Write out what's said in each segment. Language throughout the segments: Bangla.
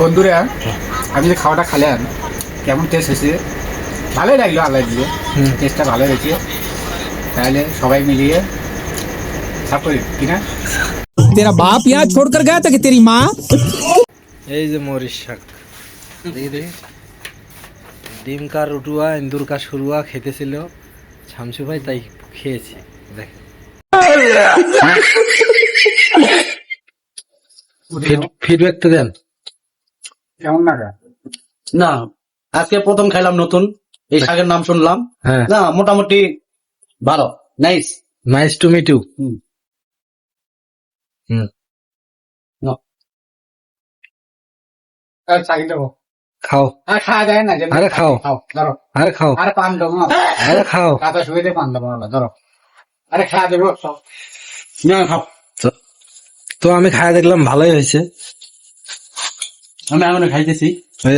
বন্ধুরা আপনি যে খাওয়াটা খেলাম কেমন টেস্ট হয়েছে? ভালোই লাগল আল্লাহ দিয়ে। টেস্টটা ভালো হয়েছে। তাহলে সবাই মিলিয়ে সাপোর্ট কিনা তেরা বাপ ইয়া ছোড় কর গয়া তা তেরি মা এই যে মরিচ শাক। ডিম কার রুটুয়া ইন্দুর কার শুরুয়া খেতেছিল। শামসু ভাই তাই খেয়েছি দেখ। ফিডব্যাক তো দেন। কেমন লাগা? না আজকে প্রথম খাইলাম নতুন এই শাকের নাম শুনলাম। হ্যাঁ। না মোটামুটি ভালো nice nice to meet you hmm. খাও। আর খাওয়া যায় না আরে খাও। ধরো। আরে খাও। আর পান দেবো না। আরে খাও। কাঁথা শুয়ে দিয়ে পান দেবো ধরো। আরে খাওয়া দেবো না খাও। তো তো আমি খাই দেখলাম ভালোই হয়েছে। আমি এখন খাইতেছি।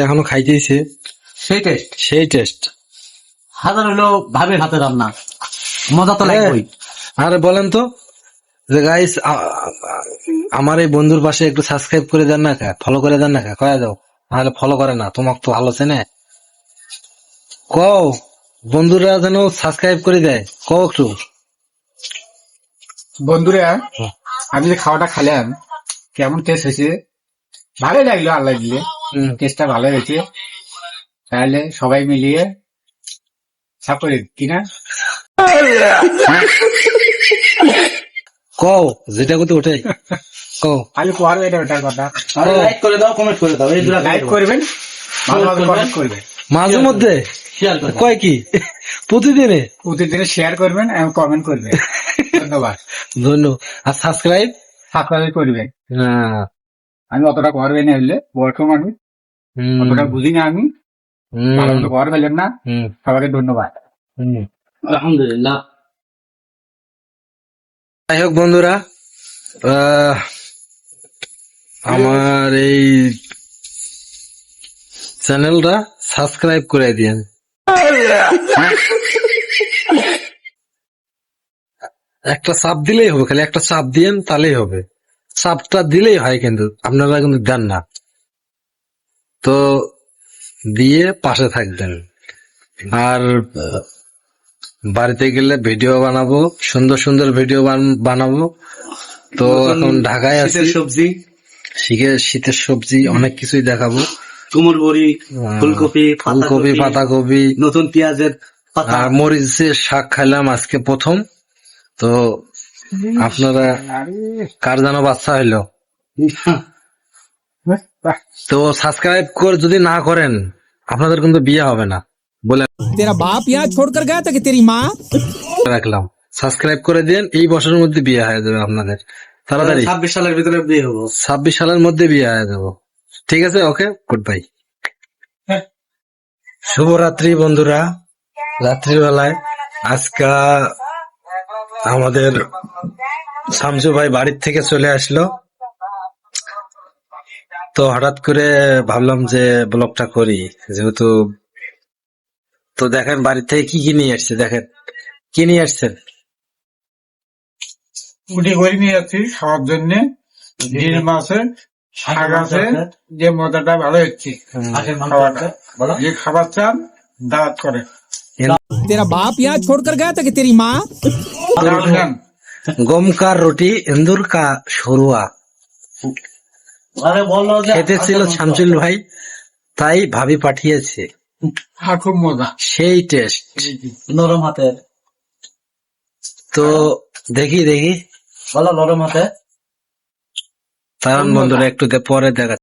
এখনও খাইতেইছে সেই টেস্ট সেই টেস্ট হাজার হলো ভাবে হাতে রান্না। মজা তো লাগবেই। আরে বলেন তো যে গাইস আমার এই বন্ধুর পাশে একটু সাবস্ক্রাইব করে দেন না ফলো করে দেন না কয়া দাও। নাহলে ফলো করে না তোমাকে তো ভালো চেনে। কও বন্ধুরা যেন সাবস্ক্রাইব করে দেয়। কও একটু। বন্ধুরা আমি যে খাওয়াটা খালাম কেমন টেস্ট হয়েছে? ভালোই লাগল আল্লাহ হুম। টেস্টটা ভালো হয়েছে। তাহলে সবাই মিলিয়ে সাপ কিনা কও যেটা করতে ওটাই। কও। খালি কোয়ারো এটা ওটার কথা। লাইক করে দাও কমেন্ট করে দাও এই দুটা লাইক করবেন ভালো ভালো কমেন্ট করবেন। মাঝে মধ্যে? শেয়ার করে দাও। কয় কি? প্রতিদিনে? প্রতিদিনে শেয়ার করবেন এবং কমেন্ট করবেন। ধন্যবাদ। ধন্য। আর সাবস্ক্রাইব সাবস্ক্রাইব করবেন। হ্যাঁ। আমি অতটা করবেন না হলে বয়স্ক মানুষ অতটা বুঝি না আমি। ভালো কর ফেলেন না। সবাইকে ধন্যবাদ। আলহামদুলিল্লাহ। যাই হোক বন্ধুরা আহ, আমার এই চ্যানেলটা সাবস্ক্রাইব করে দিন একটা চাপ দিলেই হবে খালি একটা চাপ দিয়েন তাহলেই হবে। চাপটা দিলেই হয় কিন্তু আপনারা কিন্তু দেন না। তো দিয়ে পাশে থাকবেন। আর বাড়িতে গেলে ভিডিও বানাবো সুন্দর সুন্দর ভিডিও বানাবো। তো এখন ঢাকায় আছে। সবজি? শীতের শীতের সবজি অনেক কিছুই দেখাবো। কুমড় বড়ি ফুলকপি ফুলকপি পাতাকপি নতুন পেঁয়াজের আর মরিচের শাক খাইলাম আজকে প্রথম। তো আপনারা কার যেন বাচ্চা হইল? তো সাবস্ক্রাইব করে যদি না করেন আপনাদের কিন্তু বিয়ে হবে না। বলে তেরা বাপ ইয়া ছোড় কর গায়া তাকে তেরি মা রাখলাম। সাবস্ক্রাইব করে দেন এই বছরের মধ্যে বিয়ে হয়ে যাবে আপনাদের। তাড়াতাড়ি। ছাব্বিশ সালের ভিতরে বিয়ে হব। ছাব্বিশ সালের মধ্যে বিয়ে হয়ে যাব। ঠিক আছে ওকে গুড বাই শুভরাত্রি বন্ধুরা। রাত্রিবেলায় আজকা আমাদের শামসু ভাই বাড়ির থেকে চলে আসলো। তো হঠাৎ করে ভাবলাম যে ব্লগটা করি যেহেতু তো দেখেন বাড়ি থেকে কি কি নিয়ে আসছে দেখেন। কি নিয়ে আসছেন? উঠি করে নিয়ে যাচ্ছি খাওয়ার জন্য। ডিম আছে শাক আছে যে মজাটা ভালো হচ্ছে। যে খাবার চান দাওয়াত করে। तेरा बाप यहाँ छोड़कर गया था कि तेरी माँ দাওয়াত দেন। গম কা রুটি ইন্দুর কা সরুয়া আরে বললো যে খেতে ছিল শামসুল ভাই তাই ভাবি পাঠিয়েছে হ্যাঁ খুব মজা সেই টেস্ট নরম হাতের তো দেখি দেখি বলো নরম হাতে কারণ বন্ধুরা একটু দে- পরে দেখা